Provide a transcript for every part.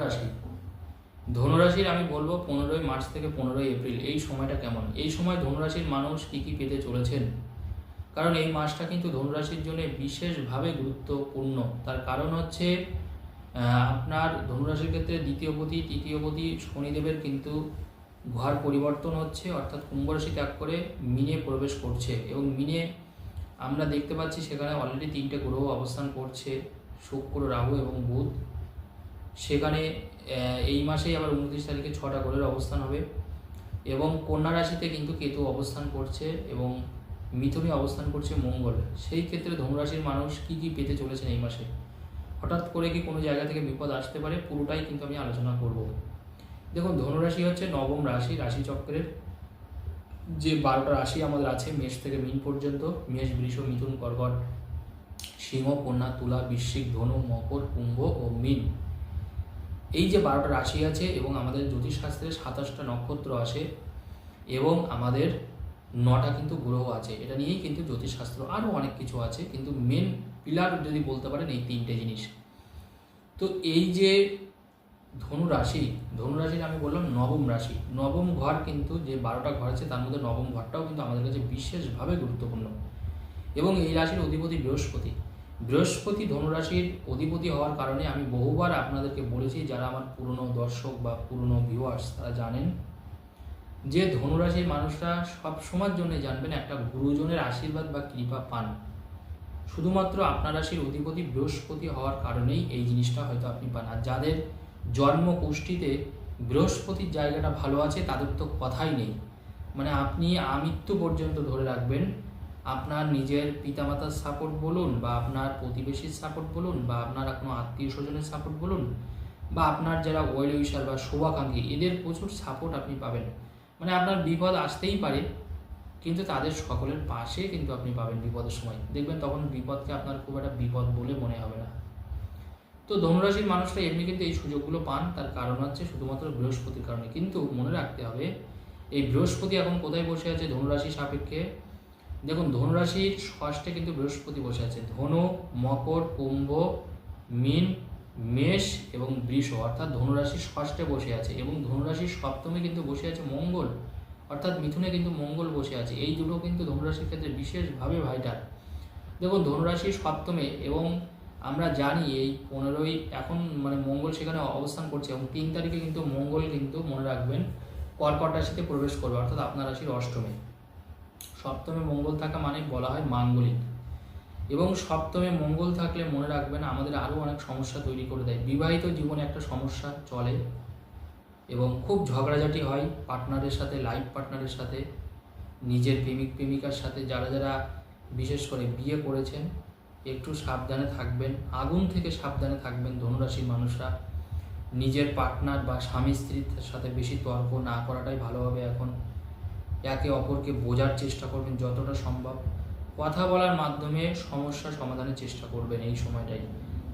ধনুরাশি। ধনুরাশির আমি বলব পনেরোই মার্চ থেকে পনেরোই এপ্রিল, এই সময়টা কেমন? এই সময় ধনুরাশির মানুষ কী কী পেতে চলেছেন? কারণ এই মাসটা কিন্তু ধনুরাশির জন্য বিশেষভাবে গুরুত্বপূর্ণ। তার কারণ হচ্ছে আপনার ধনুরাশির ক্ষেত্রে দ্বিতীয়পতি তৃতীয়পতি শনিদেবের কিন্তু ঘর পরিবর্তন হচ্ছে, অর্থাৎ কুম্ভ রাশি ত্যাগ করে মিনে প্রবেশ করছে এবং মিনে আমরা দেখতে পাচ্ছি সেখানে অলরেডি তিনটে গ্রহ অবস্থান করছে, শুক্র, রাহু এবং বুধ। সেখানে এই মাসেই আবার উনত্রিশ তারিখে ছটা গ্রহের অবস্থান হবে। এবং কন্যা রাশিতে কিন্তু কেতু অবস্থান করছে এবং মিথুনে অবস্থান করছে মঙ্গল। সেই ক্ষেত্রে ধনুরাশির মানুষ কি কি পেতে চলেছেন এই মাসে? হঠাৎ করে কি কোনো জায়গা থেকে বিপদ আসতে পারে? পুরোটাই কিন্তু আমি আলোচনা করব। দেখুন ধনুরাশি হচ্ছে নবম রাশি, রাশিচক্রের যে বারোটা রাশি আমাদের আছে, মেষ থেকে মিন পর্যন্ত, মেষ, বৃষ, মিথুন, কর্কট, সিংহ, কন্যা, তুলা, বৃশ্চিক, ধনু, মকর, কুম্ভ ও মিন। এই যে বারোটা রাশি আছে এবং আমাদের জ্যোতিষশাস্ত্রে সাতাশটা নক্ষত্র আছে এবং আমাদের নটা কিন্তু গ্রহ আছে, এটা নিয়েই কিন্তু জ্যোতিষশাস্ত্র আরও অনেক কিছু আছে, কিন্তু মেন পিলার যদি বলতে পারেন এই তিনটে জিনিস। তো এই যে ধনু রাশি, ধনু রাশির আমি বললাম নবম রাশি, নবম ঘর কিন্তু যে বারোটা ঘর আছে তার মধ্যে নবম ঘরটাও কিন্তু আমাদের কাছে বিশেষভাবে গুরুত্বপূর্ণ। এবং এই রাশির অধিপতি বৃহস্পতি বৃহস্পতি ধনুরাশির অধিপতি হওয়ার কারণে আমি বহুবার আপনাদেরকে বলেছি, যারা আমার পুরনো দর্শক বা পুরনো ভিউয়ার্স তারা জানেন যে ধনুরাশির মানুষরা সব সময়ের জন্য জানবেন একটা গুরুজনের আশীর্বাদ বা কৃপা পান। শুধুমাত্র আপনার রাশির অধিপতি বৃহস্পতি হওয়ার কারণেই এই জিনিসটা হয়তো আপনি পান। আর যাদের জন্ম কুষ্টিতে বৃহস্পতির জায়গাটা ভালো আছে, তাদের তো কথাই নেই। মানে আপনি আমৃত্যু পর্যন্ত ধরে রাখবেন। আপনার নিজের পিতামাতার সাপোর্ট বলুন বা আপনার প্রতিবেশীর সাপোর্ট বলুন বা আপনার কোনো আত্মীয় স্বজনের সাপোর্ট বলুন বা আপনার যারা ওয়েল উইশার বা শুভাকাঙ্ক্ষী, এদের প্রচুর সাপোর্ট আপনি পাবেন। মানে আপনার বিপদ আসতেই পারে, কিন্তু তাদের সকলের পাশে কিন্তু আপনি পাবেন বিপদের সময়। দেখবেন তখন বিপদকে আপনার খুব একটা বিপদ বলে মনে হবে না। তো ধনুরাশির মানুষরা এমনি কিন্তু এই সুযোগগুলো পান, তার কারণ হচ্ছে শুধুমাত্র বৃহস্পতির কারণে। কিন্তু মনে রাখতে হবে, এই বৃহস্পতি এখন কোথায় বসে আছে ধনুরাশি সাপেক্ষে? দেখুন, ধনুরাশির ষষ্ঠে কিন্তু বৃহস্পতি বসে আছে। ধনু, মকর, কুম্ভ, মিন, মেষ এবং বৃষ, অর্থাৎ ধনুরাশির ষষ্ঠে বসে আছে এবং ধনুরাশির সপ্তমে কিন্তু বসে আছে মঙ্গল, অর্থাৎ মিথুনে কিন্তু মঙ্গল বসে আছে। এই দুটো কিন্তু ধনুরাশির ক্ষেত্রে বিশেষভাবে ভাইটাল দেখুন ধনুরাশির সপ্তমে এবং আমরা জানি এই পনেরোই এখন মানে মঙ্গল সেখানে অবস্থান করছে এবং তিন তারিখে কিন্তু মঙ্গল কিন্তু মনে রাখবেন কর্কট রাশিতে প্রবেশ করবে, অর্থাৎ আপনার রাশির অষ্টমে। সপ্তমে মঙ্গল থাকা মানে বলা হয় মাঙ্গলিক। এবং সপ্তমে মঙ্গল থাকলে মনে রাখবেন আমাদের আরও অনেক সমস্যা তৈরি করে দেয়। বিবাহিত জীবনে একটা সমস্যা চলে এবং খুব ঝগড়াঝাটি হয় পার্টনারের সাথে, লাইফ পার্টনারের সাথে, নিজের প্রেমিক, প্রেমিকার সাথে। যারা যারা বিশেষ করে বিয়ে করেছেন, একটু সাবধানে থাকবেন। আগুন থেকে সাবধানে থাকবেন ধনুরাশির মানুষরা। নিজের পার্টনার বা স্বামী স্ত্রীর সাথে বেশি তর্ক না করাটাই ভালো হবে এখন একে অপরকে বোঝার চেষ্টা করবেন যতটা সম্ভব। কথা বলার মাধ্যমে সমস্যা সমাধানের চেষ্টা করবেন এই সময়টাই।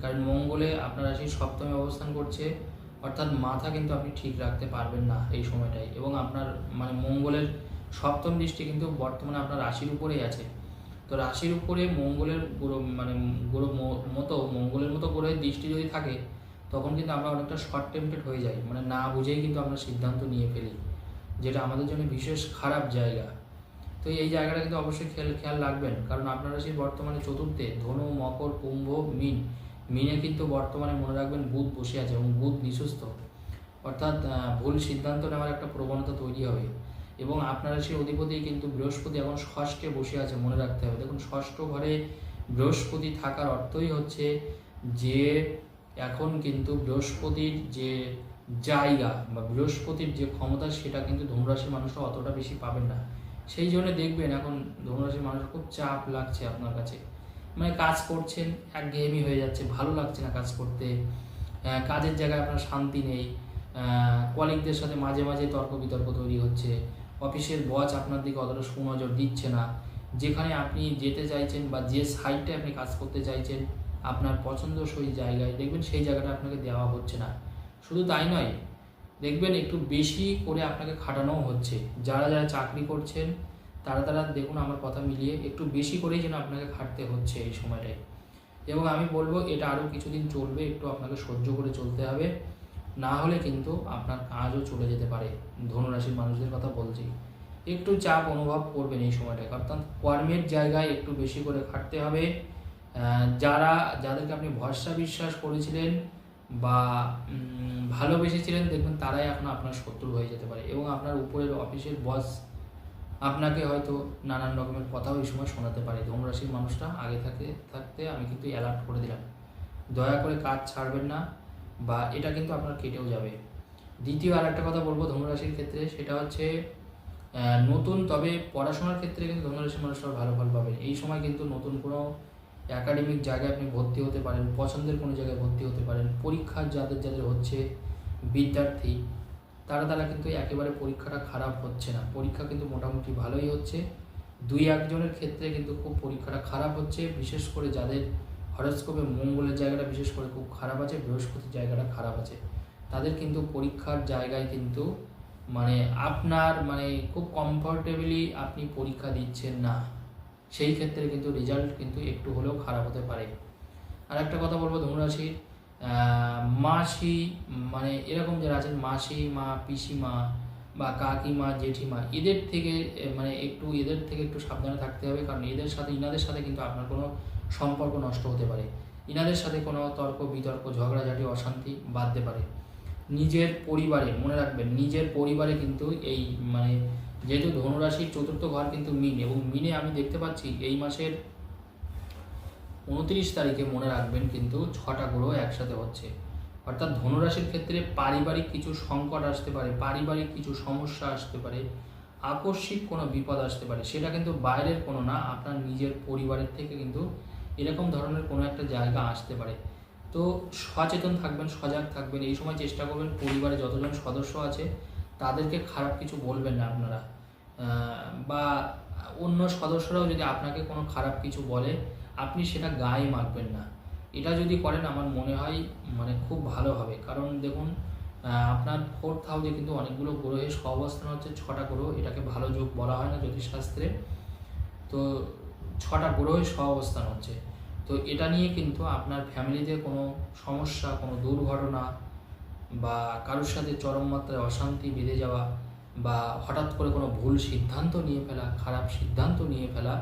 কারণ মঙ্গলে আপনার রাশির সপ্তমে অবস্থান করছে, অর্থাৎ মাথা কিন্তু আপনি ঠিক রাখতে পারবেন না এই সময়টাই। এবং আপনার মানে মঙ্গলের সপ্তম দৃষ্টি কিন্তু বর্তমানে আপনার রাশির উপরেই আছে। তো রাশির উপরে মঙ্গলের গ্রহ মানে গ্রহ মতো, মঙ্গলের মতো গ্রহের দৃষ্টি যদি থাকে, তখন কিন্তু আমরা অনেকটা শর্ট টেম্পটেড হয়ে যাই। মানে না বুঝেই কিন্তু আমরা সিদ্ধান্ত নিয়ে ফেলি। যেটা আমাদের জন্য বিশেষ খারাপ জায়গা। তো এই জায়গাটা কিন্তু অবশ্যই খেয়াল খেয়াল রাখবেন। কারণ আপনারা সেই বর্তমানে চতুর্থে ধনু, মকর, কুম্ভ, মিন। মিনে কিন্তু বর্তমানে মনে রাখবেন বুধ বসে আছে এবং বুধ নিঃস্ত অর্থাৎ ভুল সিদ্ধান্ত নেওয়ার একটা প্রবণতা তৈরি হবে। এবং আপনারা সেই অধিপতি কিন্তু বৃহস্পতি এখন ষষ্ঠে বসে আছে মনে রাখতে হবে। দেখুন, ষষ্ঠ ঘরে বৃহস্পতি থাকার অর্থই হচ্ছে যে এখন কিন্তু বৃহস্পতির যে জায়গা বা বৃহস্পতির যে ক্ষমতা, সেটা কিন্তু ধনুরাশির মানুষরা অতটা বেশি পাবেন না। সেই জন্য দেখবেন এখন ধনুরাশির মানুষের খুব চাপ লাগছে আপনার কাছে। মানে কাজ করছেন, একঘেয়েমি হয়ে যাচ্ছে, ভালো লাগছে না কাজ করতে। কাজের জায়গায় আপনার শান্তি নেই। কলিগদের সাথে মাঝে মাঝে তর্ক বিতর্ক তৈরি হচ্ছে। অফিসের বস আপনার দিকে অতটা সুনজর দিচ্ছে না। যেখানে আপনি যেতে চাইছেন বা যে সাইডে আপনি কাজ করতে চাইছেন আপনার পছন্দসই জায়গায়, দেখবেন সেই জায়গাটা আপনাকে দেওয়া হচ্ছে না। শুধু তাই নয়, দেখবেন একটু বেশি করে আপনাকে খাটানোও হচ্ছে। যারা যারা চাকরি করছেন, তারা তারা দেখুন আমার কথা মিলিয়ে একটু বেশি করেই যেন আপনাকে খাটতে হচ্ছে এই সময়টায়। এবং আমি বলব, এটা আরও কিছুদিন চলবে, একটু আপনাকে সহ্য করে চলতে হবে। না হলে কিন্তু আপনার কাজও চলে যেতে পারে। ধনুরাশির মানুষদের কথা বলছি। একটু চাপ অনুভব করবেন এই সময়টায়। অর্থাৎ কর্মের জায়গায় একটু বেশি করে খাটতে হবে। যারা, যাদেরকে আপনি ভরসা বিশ্বাস করেছিলেন বা ভালোবেসেছিলেন, দেখবেন তারাই এখন আপনার শত্রু হয়ে যেতে পারে এবং আপনার উপরের অফিসের বস আপনাকে হয়তো নানান রকমের কথাও এই সময় শোনাতে পারে। ধনুরাশির মানুষটা আগে থাকতে থাকতে আমি কিন্তু অ্যালার্ট করে দিলাম। দয়া করে কাজ ছাড়বেন না বা এটা কিন্তু আপনার কেটেও যাবে। দ্বিতীয় আর একটা কথা বলব ধনুরাশির ক্ষেত্রে, সেটা হচ্ছে নতুন, তবে পড়াশোনার ক্ষেত্রে কিন্তু ধনুরাশির মানুষরা ভালো ফল পাবেন। এই সময় কিন্তু নতুন কোনো একাডেমিক জায়গায় আপনি ভর্তি হতে পারেন, পছন্দের কোনো জায়গায় ভর্তি হতে পারেন, পরীক্ষার যাদের যাদের হচ্ছে বিদ্যার্থী, তারা তারা কিন্তু একেবারে পরীক্ষাটা খারাপ হচ্ছে না। পরীক্ষা কিন্তু মোটামুটি ভালোই হচ্ছে। দুই একজনের ক্ষেত্রে কিন্তু খুব পরীক্ষাটা খারাপ হচ্ছে, বিশেষ করে যাদের হরস্কোপে মঙ্গলের জায়গাটা বিশেষ করে খুব খারাপ আছে, বৃহস্পতির জায়গাটা খারাপ আছে। তাদের কিন্তু পরীক্ষার জায়গায় কিন্তু মানে আপনার মানে খুব কমফর্টেবলি আপনি পরীক্ষা দিচ্ছেন না। সেই ক্ষেত্রে কিন্তু রেজাল্ট কিন্তু একটু হলেও খারাপ হতে পারে। আর একটা কথা বলব, ধনুরাশির মাসি মানে এরকম যারা আছেন, মাসি মা, পিসিমা বা কাকিমা, জেঠিমা, এদের থেকে মানে একটু, এদের থেকে একটু সাবধানে থাকতে হবে। কারণ এদের সাথে, ইনাদের সাথে কিন্তু আপনার কোনো সম্পর্ক নষ্ট হতে পারে। ইনাদের সাথে কোনো তর্ক, বিতর্ক, ঝগড়াঝাটি, অশান্তি বাঁধতে পারে। নিজের পরিবারে, মনে রাখবেন, নিজের পরিবারে কিন্তু এই মানে যেহেতু ধনুরাশির চতুর্থ ঘর কিন্তু মিন এবং মিনে আমি দেখতে পাচ্ছি এই মাসের উনত্রিশ তারিখে মনে রাখবেন কিন্তু ছটা গ্রহ একসাথে হচ্ছে। অর্থাৎ ধনুরাশির ক্ষেত্রে পারিবারিক কিছু সংকট আসতে পারে, পারিবারিক কিছু সমস্যা আসতে পারে, আকস্মিক কোনো বিপদ আসতে পারে, সেটা কিন্তু বাইরের কোনো না, আপনার নিজের পরিবারের থেকে কিন্তু এরকম ধরনের কোনো একটা জায়গা আসতে পারে। তো সচেতন থাকবেন, সজাগ থাকবেন, এই সময় চেষ্টা করবেন পরিবারে যতজন সদস্য আছে তাদেরকে খারাপ কিছু বলবেন না আপনারা। বা অন্য সদস্যরাও যদি আপনাকে কোনো খারাপ কিছু বলে, আপনি সেটা গায়ে মাখবেন না। এটা যদি করেন, আমার মনে হয় মানে খুব ভালো হবে। কারণ দেখুন আপনার ফোর্থ হাউসে কিন্তু অনেকগুলো গ্রহের সহাবস্থান হচ্ছে, ছটা গ্রহ। এটাকে ভালো যোগ বলা হয় না জ্যোতিষশাস্ত্রে। তো ছটা গ্রহের সহাবস্থান হচ্ছে। তো এটা নিয়ে কিন্তু আপনার ফ্যামিলিতে কোনো সমস্যা, কোনো দুর্ঘটনা বা কারোর সাথে চরম মাত্রায় অশান্তি বেঁধে যাওয়া বা হঠাৎ করে কোনো ভুল সিদ্ধান্ত নিয়ে ফেলা, খারাপ সিদ্ধান্ত নিয়ে ফেলা,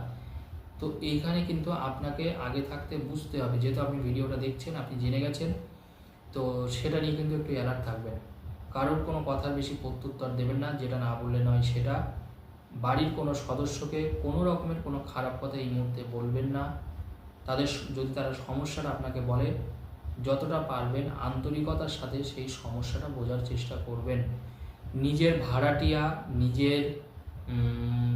তো এইখানে কিন্তু আপনাকে আগে থাকতে বুঝতে হবে। যেহেতু আপনি ভিডিওটা দেখছেন, আপনি জেনে গেছেন, তো সেটা নিয়ে কিন্তু একটু অ্যালার্ট থাকবেন। কারোর কোনো কথার বেশি প্রত্যুত্তর দেবেন না, যেটা না বললে নয় সেটা। বাড়ির কোনো সদস্যকে কোনো রকমের কোনো খারাপ কথা এই মুহূর্তে বলবেন না। তাদের যদি তারা সমস্যাটা আপনাকে বলে, যতটা পারবেন আন্তরিকতার সাথে সেই সমস্যাটা বোঝার চেষ্টা করবেন। নিজের ভাড়াটিয়া, নিজের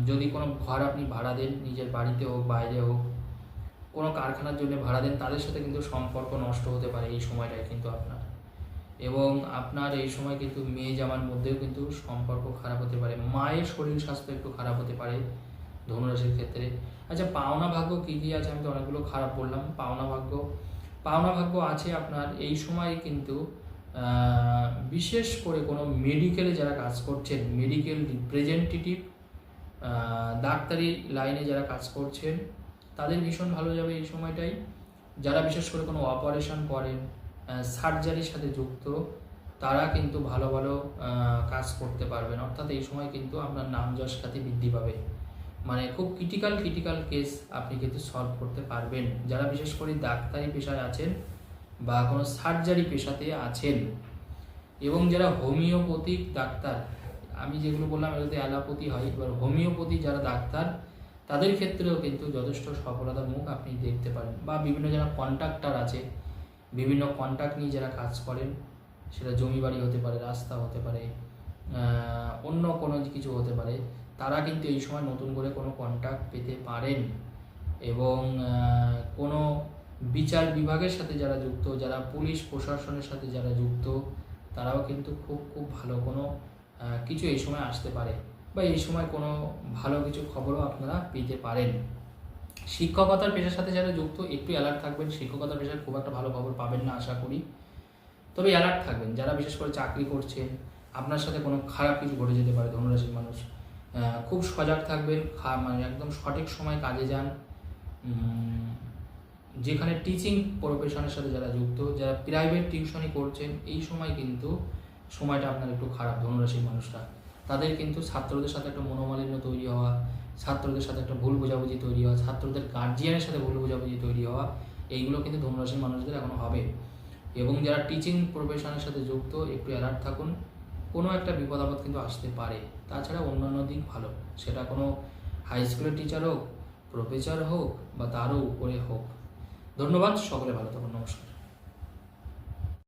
যদি কোনো ঘর আপনি ভাড়া দেন, নিজের বাড়িতে হোক, বাইরে হোক, কোনো কারখানার জন্য ভাড়া দেন, তাদের সাথে কিন্তু সম্পর্ক নষ্ট হতে পারে এই সময়টায় কিন্তু আপনার। এবং আপনার এই সময় কিন্তু মেয়ে জামার মধ্যেও কিন্তু সম্পর্ক খারাপ হতে পারে, মায়ের শরীর স্বাস্থ্য একটু খারাপ হতে পারে ধনুরাশির ক্ষেত্রে। আচ্ছা পাওনা ভাগ্য কী কী আছে? আমি তো অনেকগুলো খারাপ বললাম। পাওনা ভাগ্য পাওনা ভাগ্য আছে আপনার, এই সময় কিন্তু বিশেষ করে কোনো মেডিকেলে যারা কাজ করছেন মেডিকেল রিপ্রেজেন্টেটিভ ডাক্তারি লাইনে যারা কাজ করছেন, তাদের ভীষণ ভালো যাবে এই সময়টাই। যারা বিশেষ করে কোনো অপারেশন করেন সার্জারির সাথে যুক্ত, তারা কিন্তু ভালো ভালো কাজ করতে পারবেন। অর্থাৎ এই সময় কিন্তু আপনার নাম যশ খ্যাতি বৃদ্ধি পাবে। মানে খুব ক্রিটিক্যাল ক্রিটিক্যাল কেস আপনি কিন্তু সলভ করতে পারবেন। যারা বিশেষ করে ডাক্তারি পেশায় আছেন বা কোনো সার্জারি পেশাতে আছেন। এবং যারা হোমিওপ্যাথিক ডাক্তার, আমি যেগুলো বললাম এগুলোতে অ্যালোপ্যাথি হয়, এবার হোমিওপ্যাথি যারা ডাক্তার, তাদের ক্ষেত্রেও কিন্তু যথেষ্ট সফলতার মুখ আপনি দেখতে পারেন। বা বিভিন্ন যারা কন্ট্রাক্টর আছে, বিভিন্ন কন্ট্রাক্ট নিয়ে যারা কাজ করেন, সেটা জমি বাড়ি হতে পারে, রাস্তা হতে পারে অন্য কোনো কিছু হতে পারে, তারা কিন্তু এই সময় নতুন করে কোনো কন্ট্রাক্ট পেতে পারেন। এবং কোনো বিচার বিভাগের সাথে যারা যুক্ত, যারা পুলিশ প্রশাসনের সাথে যারা যুক্ত, তারাও কিন্তু খুব খুব ভালো কোনো কিছু এই সময় আসতে পারে বা এই সময় কোনো ভালো কিছু খবরও আপনারা পেতে পারেন। শিক্ষকতার পেশার সাথে যারা যুক্ত, একটু অ্যালার্ট থাকবেন, শিক্ষকতার পেশায় খুব একটা ভালো খবর পাবেন না, আশা করি। তবে অ্যালার্ট থাকবেন, যারা বিশেষ করে চাকরি করছেন, আপনার সাথে কোনো খারাপ কিছু ঘটে যেতে পারে, ধনুরাশির মানুষ। খুব সজাগ থাকবেন মানে একদম সঠিক সময় কাজে যান। যেখানে টিচিং প্রফেশনের সাথে যারা যুক্ত, যারা প্রাইভেট টিউশনই করছেন, এই সময় কিন্তু সময়টা আপনার একটু খারাপ। ধনুরাশির মানুষরা, তাদের কিন্তু ছাত্রদের সাথে একটা মনোমালিন্য তৈরি হওয়া, ছাত্রদের সাথে একটা ভুল বোঝাবুঝি তৈরি হওয়া, ছাত্রদের গার্জিয়ানের সাথে ভুল বোঝাবুঝি তৈরি হওয়া, এইগুলো কিন্তু ধনুরাশির মানুষদের এখনও হবে। এবং যারা টিচিং প্রফেশনের সাথে যুক্ত, একটু অ্যালার্ট থাকুন, কোনো একটা বিপদ আপদ কিন্তু আসতে পারে। তাছাড়া অন্যান্য দিক ভালো, সেটা কোনো হাই স্কুলের টিচার হোক প্রফেসর হোক, বা তারও উপরে হোক। ধন্যবাদ সকলে ভালো থাকুন নমস্কার।